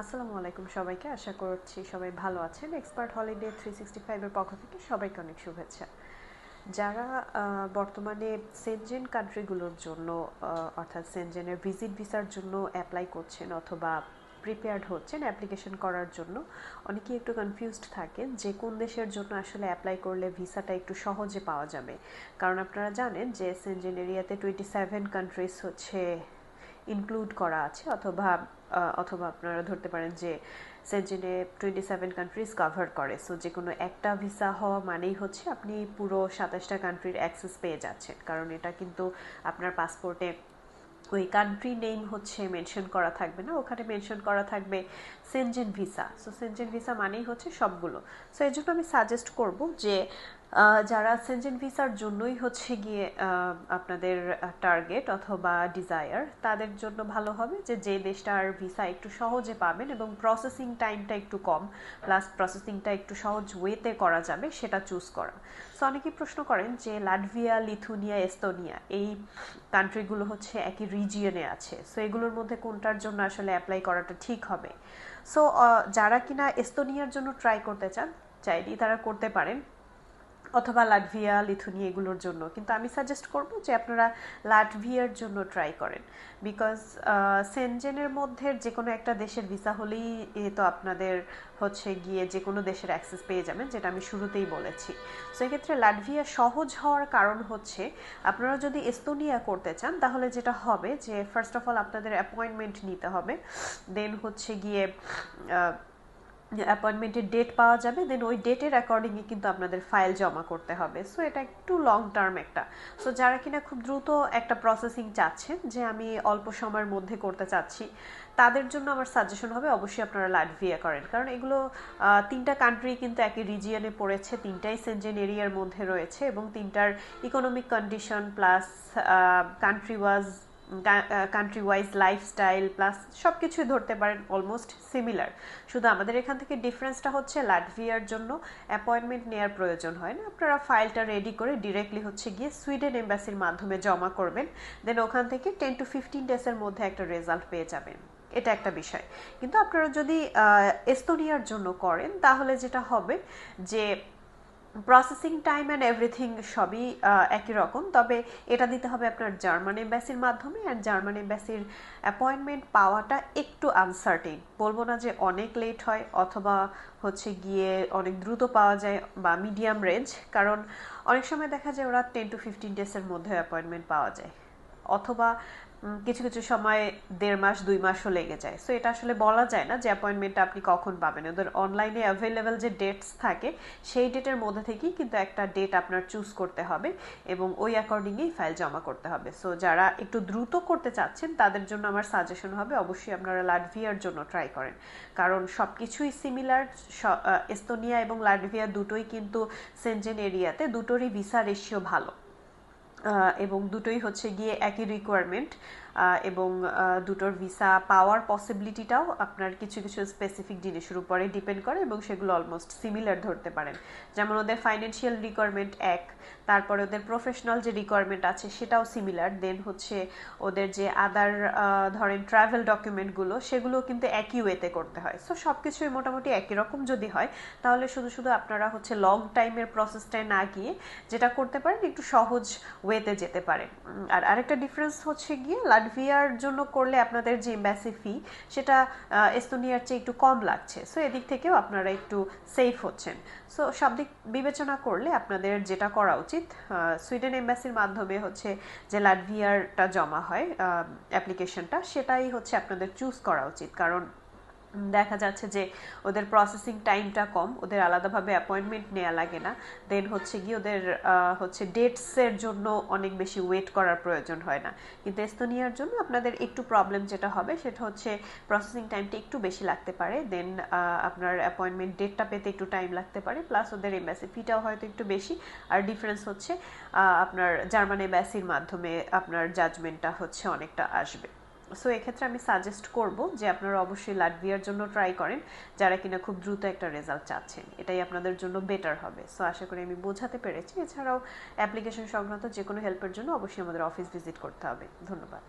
আসসালামু আলাইকুম সবাইকে। আশা করছি সবাই ভালো আছেন। এক্সপার্ট হলিডে থ্রি সিক্সটি ফাইভের পক্ষ থেকে সবাইকে অনেক শুভেচ্ছা। যারা বর্তমানে সেনজেন কান্ট্রিগুলোর জন্য অর্থাৎ সেনজেনের ভিজিট ভিসার জন্য অ্যাপ্লাই করছেন অথবা প্রিপেয়ার্ড হচ্ছেন অ্যাপ্লিকেশন করার জন্য, অনেকেই একটু কনফিউজড থাকেন যে কোন দেশের জন্য আসলে অ্যাপ্লাই করলে ভিসাটা একটু সহজে পাওয়া যাবে। কারণ আপনারা জানেন যে সেনজেন এরিয়াতে টোয়েন্টি সেভেন কান্ট্রিজ হচ্ছে ইনক্লুড করা আছে অথবা অথবা আপনারা ধরতে পারেন যে সেঞ্চুনে টোয়েন্টি সেভেন কান্ট্রিজ কভার করে। সো যে কোনো একটা ভিসা হওয়া মানেই হচ্ছে আপনি পুরো সাতাশটা কান্ট্রির অ্যাক্সেস পেয়ে যাচ্ছেন। কারণ এটা কিন্তু আপনার পাসপোর্টে ওই কান্ট্রি নেম হচ্ছে মেনশন করা থাকবে না, ওখানে মেনশন করা থাকবে Schengen visa so Schengen visa মানেই হচ্ছে সবগুলো। সো এই জন্য আমি সাজেস্ট করব যে যারা সেনজেন ভিসার জন্যই হচ্ছে গিয়ে আপনাদের টার্গেট অথবা ডিজায়ার তাদের জন্য ভালো হবে যে যে দেশটার ভিসা একটু সহজে পাবেন এবং প্রসেসিং টাইমটা একটু কম প্লাস প্রসেসিংটা একটু সহজ ওয়েতে করা যাবে, সেটা চুজ করা। সো অনেকেই প্রশ্ন করেন যে লাটভিয়া লিথুনিয়া এস্তোনিয়া এই কান্ট্রিগুলো হচ্ছে একই রিজিয়নে আছে। সো এগুলোর মধ্যে কোনটার জন্য আসলে অ্যাপ্লাই করাটা ঠিক হবে? সো যারা কিনা এস্তোনিয়ার জন্য ট্রাই করতে চান, চাইলেই তারা করতে পারেন। অথবা লাটভিয়া লিথুনিয়া এগুলোর জন্য। কিন্তু আমি সাজেস্ট করব যে আপনারা লাটভিয়ার জন্য ট্রাই করেন। বিকজ সেনজেনের মধ্যে যে কোনো একটা দেশের ভিসা হলেই তো আপনাদের হচ্ছে গিয়ে যে কোনো দেশের অ্যাক্সেস পেয়ে যাবেন, যেটা আমি শুরুতেই বলেছি। সো এক্ষেত্রে লাটভিয়া সহজ হওয়ার কারণ হচ্ছে, আপনারা যদি এস্তোনিয়া করতে চান, তাহলে যেটা হবে যে ফার্স্ট অফ অল আপনাদের অ্যাপয়েন্টমেন্ট নিতে হবে। দেন হচ্ছে গিয়ে অ্যাপয়েন্টমেন্টের ডেট পাওয়া যাবে দেন ওই ডেটের অ্যাকর্ডিংয়ে কিন্তু আপনাদের ফাইল জমা করতে হবে। সো এটা একটু লং টার্ম একটা। সো যারা কিনা খুব দ্রুত একটা প্রসেসিং চাচ্ছেন, যে আমি অল্প সময়ের মধ্যে করতে চাচ্ছি, তাদের জন্য আমার সাজেশন হবে অবশ্যই আপনারা লাটভিয়া করেন। কারণ এগুলো তিনটা কান্ট্রি কিন্তু একই রিজিয়নে পড়েছে, তিনটাই সেনজেন এরিয়ার মধ্যে রয়েছে এবং তিনটার economic condition plus country was country wise lifestyle plus সব কিছুই ধরতে পারেন অলমোস্ট সিমিলার শুধু আমাদের এখান থেকে ডিফারেন্সটা হচ্ছে লাটভিয়ার জন্য অ্যাপয়েন্টমেন্ট নেওয়ার প্রয়োজন হয় না। আপনারা ফাইলটা রেডি করে ডিরেক্টলি হচ্ছে গিয়ে সুইডেন এম্বাসির মাধ্যমে জমা করবেন। দেন ওখান থেকে টেন টু ফিফটিন ডেজের মধ্যে একটা রেজাল্ট পেয়ে যাবেন। এটা একটা বিষয়। কিন্তু আপনারা যদি এস্তোনিয়ার জন্য করেন, তাহলে যেটা হবে যে প্রসেসিং টাইম অ্যান্ড এভরিথিং সবই একই রকম। তবে এটা দিতে হবে আপনার জার্মান এম্বাসির মাধ্যমে অ্যান্ড জার্মান এম্বাসির অ্যাপয়েন্টমেন্ট পাওয়াটা একটু আনসার্টেন বলব না যে অনেক লেট হয়, অথবা হচ্ছে গিয়ে অনেক দ্রুত পাওয়া যায় বা মিডিয়াম রেঞ্জ কারণ অনেক সময় দেখা যায় ওরা টেন টু ফিফটিন ডেসের মধ্যে অ্যাপয়েন্টমেন্ট পাওয়া যায়। অথবা কিছু কিছু সময় দেড় মাস, দুই মাসও লেগে যায়। সো এটা আসলে বলা যায় না যে অ্যাপয়েন্টমেন্টটা আপনি কখন পাবেন। ওদের অনলাইনে অ্যাভেলেবেল যে ডেটস থাকে, সেই ডেটের মধ্যে থেকেই কিন্তু একটা ডেট আপনার চুজ করতে হবে এবং ওই অ্যাকর্ডিংয়েই ফাইল জমা করতে হবে। সো যারা একটু দ্রুত করতে চাচ্ছেন, তাদের জন্য আমার সাজেশন হবে অবশ্যই আপনারা লাটভিয়ার জন্য ট্রাই করেন। কারণ সব কিছুই সিমিলার এস্তোনিয়া এবং লাটভিয়া দুটোই কিন্তু সেনজেন এরিয়াতে দুটোরই ভিসা রেশিও ভালো। এবং দুটোই হচ্ছে গিয়ে একই রিকোয়ারমেন্ট এবং দুটোর ভিসা পাওয়ার পসিবিলিটিটাও আপনার কিছু কিছু স্পেসিফিক জিনিসের উপরে ডিপেন্ড করে এবং সেগুলো অলমোস্ট সিমিলার ধরতে পারেন। যেমন ওদের ফাইন্যান্সিয়াল রিকোয়ারমেন্ট এক, তারপরে ওদের প্রফেশনাল যে রিকোয়ারমেন্ট আছে সেটাও সিমিলার দেন হচ্ছে ওদের যে আদার ধরেন ট্রাভেল ডকুমেন্টগুলো সেগুলো কিন্তু একই ওয়েতে করতে হয়। সো সব কিছুই মোটামুটি একই রকম যদি হয়, তাহলে শুধু শুধু আপনারা হচ্ছে লং টাইমের প্রসেসটায় না গিয়ে যেটা করতে পারেন, একটু সহজ ওয়েতে যেতে পারেন আর আরেকটা ডিফারেন্স হচ্ছে গিয়ে লাটভিয়ার জন্য করলে আপনাদের যে এম্বাসি ফি সেটা এস্তোনিয়ার চেয়ে একটু কম লাগছে। সো এদিক থেকেও আপনারা একটু সেফ হচ্ছেন। সো সব দিক বিবেচনা করলে আপনাদের যেটা করা উচিত সুইডেন এম্বাসির মাধ্যমে হচ্ছে যে লাটভিয়ারটা জমা হয় অ্যাপ্লিকেশনটা সেটাই হচ্ছে আপনাদের চুজ করা উচিত। কারণ দেখা যাচ্ছে যে ওদের প্রসেসিং টাইমটা কম, ওদের আলাদাভাবে অ্যাপয়েন্টমেন্ট নেওয়া লাগে না। দেন হচ্ছে গিয়ে ওদের হচ্ছে ডেটসের জন্য অনেক বেশি ওয়েট করার প্রয়োজন হয় না। কিন্তু এস্তোনিয়ার জন্য আপনাদের একটু প্রবলেম যেটা হবে, সেটা হচ্ছে প্রসেসিং টাইমটা একটু বেশি লাগতে পারে। দেন আপনার অ্যাপয়েন্টমেন্ট ডেটটা পেতে একটু টাইম লাগতে পারে। প্লাস ওদের এম্বাসি ফিটাও হয়তো একটু বেশি। আর ডিফারেন্স হচ্ছে আপনার জার্মান এম্বাসির মাধ্যমে আপনার জাজমেন্টটা হচ্ছে অনেকটা আসবে। সো এক্ষেত্রে আমি সাজেস্ট করব যে আপনারা অবশ্যই লাটভিয়ার জন্য ট্রাই করেন, যারা কিনা খুব দ্রুত একটা রেজাল্ট চাচ্ছেন। এটাই আপনাদের জন্য বেটার হবে। সো আশা করি আমি বোঝাতে পেরেছি। এছাড়াও অ্যাপ্লিকেশন সংক্রান্ত যে কোনো হেল্পের জন্য অবশ্যই আমাদের অফিস ভিজিট করতে হবে। ধন্যবাদ।